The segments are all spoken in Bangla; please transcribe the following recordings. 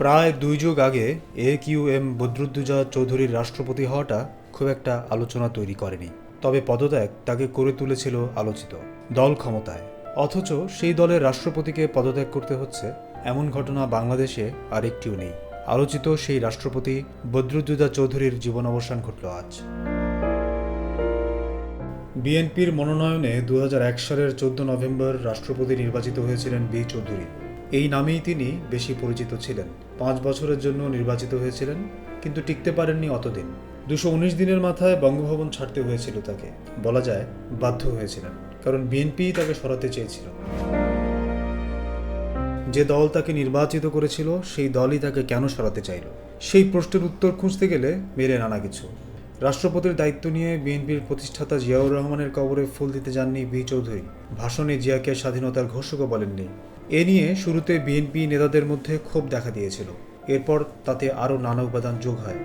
প্রায় দুই যুগ আগে এ কিউ এম বদরুদ্দুজা চৌধুরীর রাষ্ট্রপতি হওয়াটা খুব একটা আলোচনা তৈরি করেনি। তবে পদত্যাগ তাকে করে তুলেছিল আলোচিত দল ক্ষমতায়। অথচ সেই দলের রাষ্ট্রপতিকে পদত্যাগ করতে হচ্ছে এমন ঘটনা বাংলাদেশে আর একটিও নেই। আলোচিত সেই রাষ্ট্রপতি বদরুদ্দুজা চৌধুরীর জীবন অবসান ঘটল আজ। বিএনপির মনোনয়নে দু হাজার এক সালের চোদ্দ নভেম্বর রাষ্ট্রপতি নির্বাচিত হয়েছিলেন বি চৌধুরী। এই নামেই তিনি বেশি পরিচিত ছিলেন। পাঁচ বছরের জন্য নির্বাচিত হয়েছিলেন, কিন্তু টিকতে পারেননি অতদিন। দুশো উনিশ দিনের মাথায় বঙ্গভবন ছাড়তে হয়েছিল তাকে। বলা যায়, বাধ্য হয়েছিলেন, কারণ বিএনপি তাকে সরাতে চেয়েছিল। যে দল তাকে নির্বাচিত করেছিল, সেই দলই তাকে কেন সরাতে চাইল? সেই প্রশ্নের উত্তর খুঁজতে গেলে মেলে নানা কিছু। রাষ্ট্রপতির দায়িত্ব নিয়ে বিএনপির প্রতিষ্ঠাতা জিয়াউর রহমানের কবরে ফুল দিতে যাননি বি চৌধুরী। ভাষণে জিয়াকে স্বাধীনতার ঘোষকও বলেননি। এ নিয়ে শুরুতে বিএনপি নেতাদের মধ্যে ক্ষোভ দেখা দিয়েছিল। এরপর তাতে আরও নানা উপাদান যোগ হয়।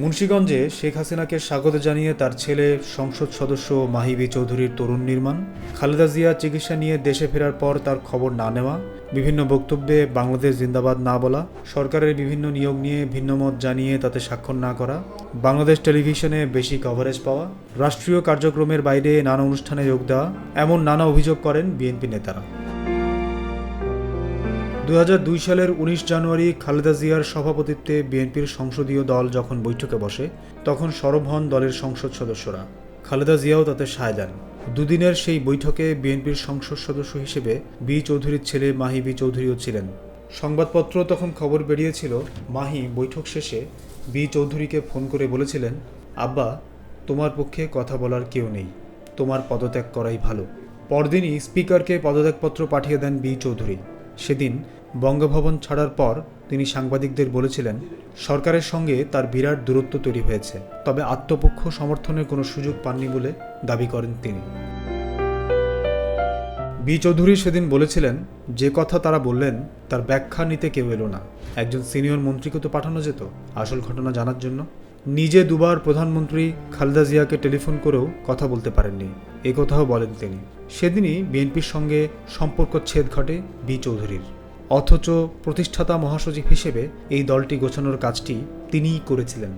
মুন্সীগঞ্জে শেখ হাসিনাকে স্বাগত জানিয়ে তার ছেলে সংসদ সদস্য মাহিবি চৌধুরীর তরুণ নির্মাণ। খালেদা জিয়া চিকিৎসা নিয়ে দেশে ফেরার পর তার খবর না নেওয়া, বিভিন্ন বক্তব্যে বাংলাদেশ জিন্দাবাদ না বলা, সরকারের বিভিন্ন নিয়োগ নিয়ে ভিন্নমত জানিয়ে তাতে স্বাক্ষর না করা, বাংলাদেশ টেলিভিশনে বেশি কভারেজ পাওয়া, রাষ্ট্রীয় কার্যক্রমের বাইরে নানা অনুষ্ঠানে যোগ দেওয়া, এমন নানা অভিযোগ করেন বিএনপি নেতারা। দু হাজার দুই সালের উনিশ জানুয়ারি খালেদা জিয়ার সভাপতিত্বে বিএনপির সংসদীয় দল যখন বৈঠকে বসে, তখন সরব হন দলের সংসদ সদস্যরা। খালেদা জিয়াও তাতে সায় দেন। দুদিনের সেই বৈঠকে বিএনপির সংসদ সদস্য হিসেবে বি চৌধুরীর ছেলে মাহি বি চৌধুরীও ছিলেন। সংবাদপত্র তখন খবর বেরিয়েছিল, মাহি বৈঠক শেষে বি চৌধুরীকে ফোন করে বলেছিলেন, আব্বা, তোমার পক্ষে কথা বলার কেউ নেই। তোমার পদত্যাগ করাই ভালো। পরদিনই স্পিকারকে পদত্যাগপত্র পাঠিয়ে দেন বি চৌধুরী। সেদিন বঙ্গভবন ছাড়ার পর তিনি সাংবাদিকদের বলেছিলেন, সরকারের সঙ্গে তার বিরাট দূরত্ব তৈরি হয়েছে, তবে আত্মপক্ষ সমর্থনের কোনো সুযোগ পাননি বলে দাবি করেন তিনি। বি চৌধুরী সেদিন বলেছিলেন, যে কথা তারা বললেন, তার ব্যাখ্যা নিতে কেউ এলো না। একজন সিনিয়র মন্ত্রীকে তো পাঠানো যেত। আসল ঘটনা জানার জন্য নিজে দুবার প্রধানমন্ত্রী খালেদা জিয়াকে টেলিফোন করেও কথা বলতে পারেননি। এ কথাও বলেন তিনি। সেদিনই বিএনপির সঙ্গে সম্পর্ক ছেদ ঘটে বি চৌধুরীর। অথচ প্রতিষ্ঠাতা মহাসচিব হিসেবে এই দলটি গোছানোর কাজটি তিনিই করেছিলেন।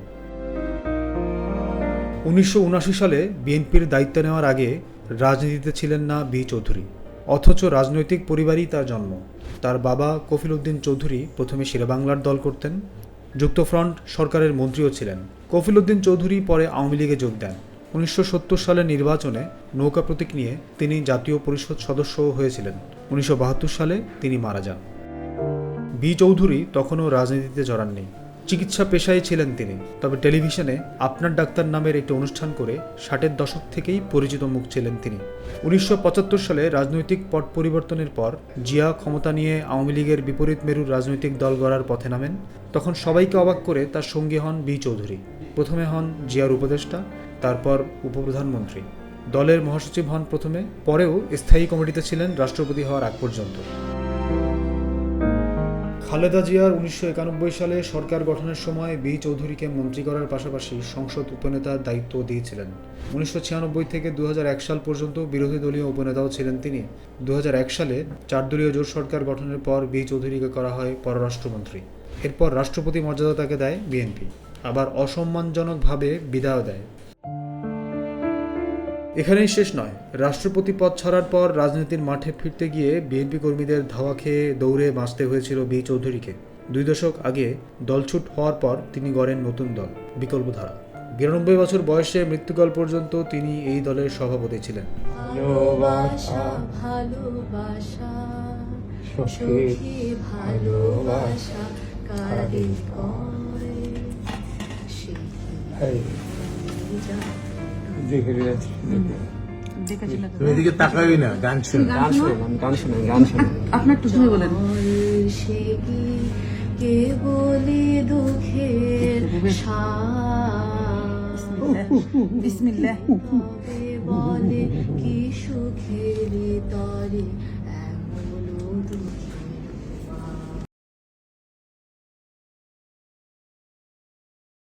উনিশশো সালে বিএনপির দায়িত্ব নেওয়ার আগে রাজনীতিতে ছিলেন না বি চৌধুরী। অথচ রাজনৈতিক পরিবারই তার জন্ম। তার বাবা কফিল উদ্দিন চৌধুরী প্রথমে শেরেবাংলার দল করতেন। যুক্তফ্রন্ট সরকারের মন্ত্রীও ছিলেন। কফিল উদ্দিন চৌধুরী পরে আওয়ামী লীগে যোগ দেন। উনিশশো সত্তর সালের নির্বাচনে নৌকা প্রতীক নিয়ে তিনি জাতীয় পরিষদ সদস্যও হয়েছিলেন। উনিশশো বাহাত্তর সালে তিনি মারা যান। বি চৌধুরী তখনও রাজনীতিতে জড়াননি। চিকিৎসা পেশায় ছিলেন তিনি, তবে টেলিভিশনে আপনার ডাক্তার নামের একটি অনুষ্ঠান করে ষাটের দশক থেকেই পরিচিত মুখ ছিলেন তিনি। উনিশশো পঁচাত্তর সালে রাজনৈতিক পট পরিবর্তনের পর জিয়া ক্ষমতা নিয়ে আওয়ামী লীগের বিপরীত মেরুর রাজনৈতিক দল গড়ার পথে নামেন। তখন সবাইকে অবাক করে তার সঙ্গী হন বি চৌধুরী। প্রথমে হন জিয়ার উপদেষ্টা, তারপর উপপ্রধানমন্ত্রী। দলের মহাসচিব হন প্রথমে, পরেও স্থায়ী কমিটিতে ছিলেন রাষ্ট্রপতি হওয়ার আগ পর্যন্ত। খালেদা জিয়ার উনিশশো একানব্বই সালে সরকার গঠনের সময় বি চৌধুরীকে মন্ত্রী করার পাশাপাশি সংসদ উপনেতার দায়িত্ব দিয়েছিলেন। উনিশশো ছিয়ানব্বই থেকে দু হাজার এক সাল পর্যন্ত বিরোধী দলীয় উপনেতাও ছিলেন তিনি। দু হাজার এক সালে চার দলীয় জোট সরকার গঠনের পর বি চৌধুরীকে করা হয় পররাষ্ট্রমন্ত্রী। এরপর রাষ্ট্রপতি মর্যাদা তাকে দেয় বিএনপি। আবার অসম্মানজনকভাবে বিদায় দেয়। এখানেই শেষ নয়। রাষ্ট্রপতি পদ ছাড়ার পর রাজনীতির মাঠে ফিরতে গিয়ে বিএনপি কর্মীদের ধাওয়া খেয়ে দৌড়ে বাঁচতে হয়েছিল বি চৌধুরীকে। দুই দশক আগে দলছুট হওয়ার পর তিনি গড়েন নতুন দল বিকল্পধারা। বিরানব্বই বছর বয়সে মৃত্যুকাল পর্যন্ত তিনি এই দলের সভাপতি ছিলেন। ভালোবাসা তুমি এদিকে তাকাবি না গান শুন। গান শুনুন গান শুনুন গান শুনুন আপনার একটু বলেন। সে কি কে বলে দুঃখের বিসমিল্লাহ। বলে কি সুখের তরে